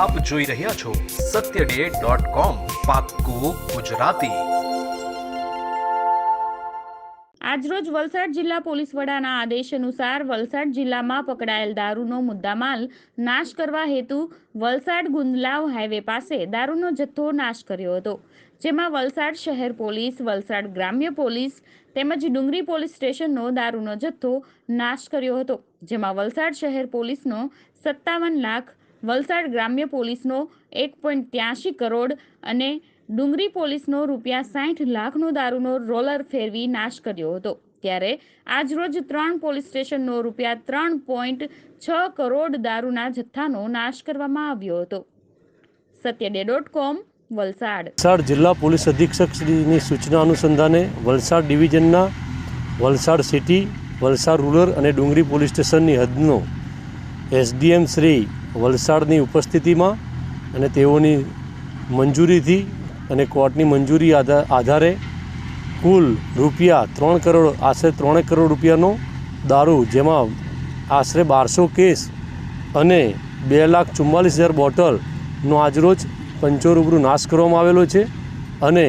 આપ જોઈ રહ્યા છો સત્ય ડે ગુજરાતી. આજરોજ વલસાડ જિલ્લા પોલીસ વડાના આદેશ અનુસાર વલસાડ જિલ્લામાં પકડાયેલ દારૂનો મુદ્દામાલ નાશ કરવા હેતુ વલસાડ ગુંદલાવ હાઈવે પાસે દારૂનો જથ્થો નાશ કર્યો હતો, જેમાં વલસાડ શહેર પોલીસ, વલસાડ ગ્રામ્ય પોલીસ તેમજ ડુંગરી પોલીસ સ્ટેશનનો દારૂનો જથ્થો નાશ કર્યો હતો, જેમાં વલસાડ શહેર પોલીસનો સત્તાવન લાખ વલસાડ ગ્રામ્ય પોલીસનો એક પોઈન્ટ ત્યાસી કરોડ અને ડુંગરી પોલીસનો રૂપિયા સાઠ લાખનો દારૂનો રોલર ફેરવી નાશ કર્યો હતો. ત્યારે આજરોજ ત્રણ પોલીસ સ્ટેશનનો રૂપિયા ત્રણ પોઈન્ટ છ કરોડ દારૂના જથ્થાનો નાશ કરવામાં આવ્યો હતો. સત્યડે ડોટ કોમ, વલસાડ. વલસાડ જિલ્લા પોલીસ અધિક્ષક શ્રીની સૂચના અનુસંધાને વલસાડ ડિવિઝનના વલસાડ સિટી, વલસાડ રૂરલ અને ડુંગરી પોલીસ સ્ટેશનની હદનો એસડીએમ શ્રી વલસાડની ઉપસ્થિતિમાં અને તેઓની મંજૂરીથી અને કોર્ટની મંજૂરી આધા- આધારે કુલ રૂપિયા ત્રણ કરોડ, આશરે ત્રણેક કરોડ રૂપિયાનો દારૂ, જેમાં આશરે બારસો કેસ અને બે લાખ ચુમ્માલીસ હજાર બોટલનો આજરોજ પંચો રૂબરૂ નાશ કરવામાં આવેલો છે અને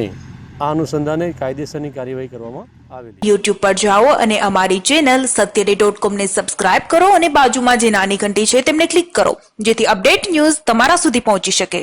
આ અનુસંધાને કાયદેસરની કાર્યવાહી કરવામાં આવેલી યુટ્યુબ પર જાઓ અને અમારી ચેનલ સત્યડે ડોટ કોમને સબસ્ક્રાઇબ કરો અને બાજુમાં જે નાની ઘંટી છે તેમને ક્લિક કરો, જેથી અપડેટ ન્યૂઝ તમારા સુધી પહોંચી શકે.